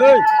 Yeah.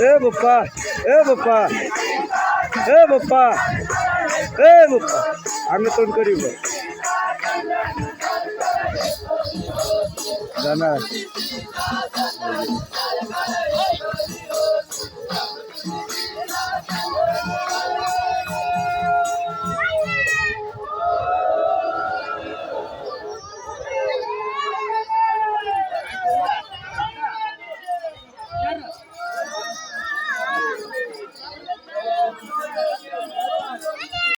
એ બપ્પા એ બપ્પા એ બપ્પા એ બપ્પા. આને તો કર્યું ભાઈ જાના